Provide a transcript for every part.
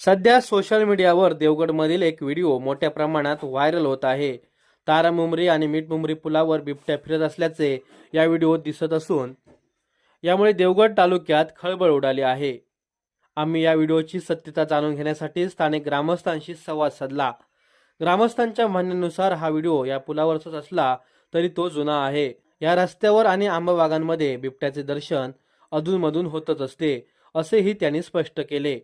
सध्या सोशल मीडियावर देवगडमधील एक व्हिडिओ मोठ्या प्रमाणात व्हायरल होत आहे. तारामुंबरी आणि मीठमुंबरी पुलावर बिबट्या फिरत असल्याचे या व्हिडिओत दिसत असून यामुळे देवगड तालुक्यात खळबळ उडाली आहे. आम्ही या व्हिडिओची सत्यता जाणून घेण्यासाठी स्थानिक ग्रामस्थांशी संवाद साधला. ग्रामस्थांच्या म्हणण्यानुसार हा व्हिडिओ या पुलावरचाच असला तरी तो जुना आहे. या रस्त्यावर आणि आंबाबागांमध्ये बिबट्याचे दर्शन अधूनमधून होतच असते असेही त्यांनी स्पष्ट केले.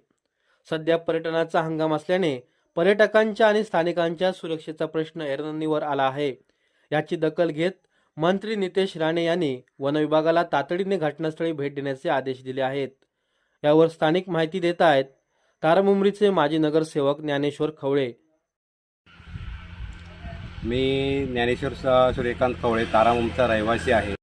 सध्या पर्यटनाचा हंगाम असल्याने पर्यटकांच्या आणि स्थानिकांच्या सुरक्षेचा प्रश्न ऐरणीवर आला आहे. याची दखल घेत मंत्री नितेश राणे यांनी वनविभागाला तातडीने घटनास्थळी भेट देण्याचे आदेश दिले आहेत. यावर स्थानिक माहिती देत आहेत तारामुंबरीचे माजी नगरसेवक ज्ञानेश्वर खवळे. मी ज्ञानेश्वर सूर्यकांत खवळे तारामुमचा रहिवासी आहे.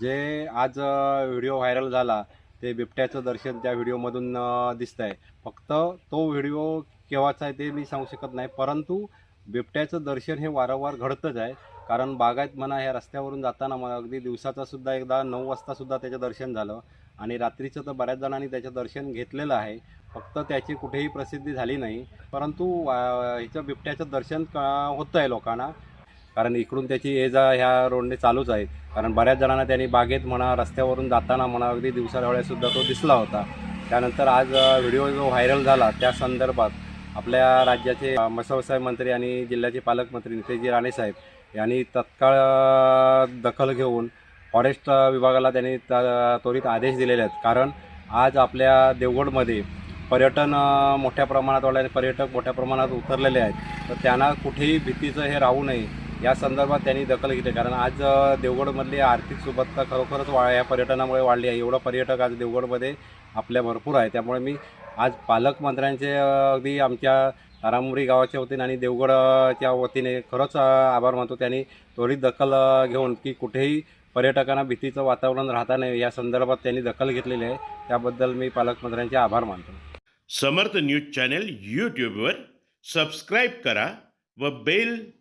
जे आज व्हिडिओ व्हायरल झाला ते बिबट्याचं दर्शन त्या व्हिडिओमधून दिसत आहे फक्त तो व्हिडिओ केव्हाचा आहे ते मी सांगू शकत नाही. परंतु बिबट्याचं दर्शन हे वारंवार घडतंच आहे. कारण बागायत म्हणा ह्या रस्त्यावरून जाताना मला अगदी दिवसाचासुद्धा एकदा नऊ वाजतासुद्धा त्याचं दर्शन झालं. आणि रात्रीचं तर बऱ्याच जणांनी त्याचं दर्शन घेतलेलं आहे. फक्त त्याची कुठेही प्रसिद्धी झाली नाही. परंतु वा- ह्याचं बिबट्याचं दर्शन होतं आहे लोकांना? कारण इकडून त्याची ये जा ह्या रोडने चालूच आहे. कारण बऱ्याच जणांना त्यांनी बागेत म्हणा रस्त्यावरून जाताना म्हणा अगदी दिवसावेळेसुद्धा तो दिसला होता. त्यानंतर आज व्हिडिओ जो व्हायरल झाला त्या संदर्भात आपल्या राज्याचे अ, मत्स्यव्यवसाय मंत्री आणि जिल्ह्याचे पालकमंत्री नितेशजी राणेसाहेब यांनी तत्काळ दखल घेऊन फॉरेस्ट विभागाला त्यांनी त- त्वरित आदेश दिलेले आहेत. कारण आज आपल्या देवगडमध्ये पर्यटन मोठ्या प्रमाणात वाढल्याने पर्यटक मोठ्या प्रमाणात उतरलेले आहेत. तर त्यांना कुठेही भीतीचं हे राहू नये. या संदर्भात त्यांनी दखल घेतली. कारण आज देवगडमधली आर्थिक सुबत्ता खरोखरच वा या पर्यटनामुळे वाढली आहे. एवढं पर्यटक आज देवगडमध्ये आपल्या भरपूर आहे. त्यामुळे मी आज पालकमंत्र्यांचे अगदी आमच्या तारामुरी गावाच्या वतीने आणि देवगडच्या वतीने खरंच आभार मानतो. त्यांनी त्वरित दखल घेऊन की कुठेही पर्यटकांना भीतीचं वातावरण राहता नये या संदर्भात त्यांनी दखल घेतलेली आहे. त्याबद्दल मी पालकमंत्र्यांचे आभार मानतो. समर्थ न्यूज चॅनल यूट्यूबवर सबस्क्राईब करा व बेल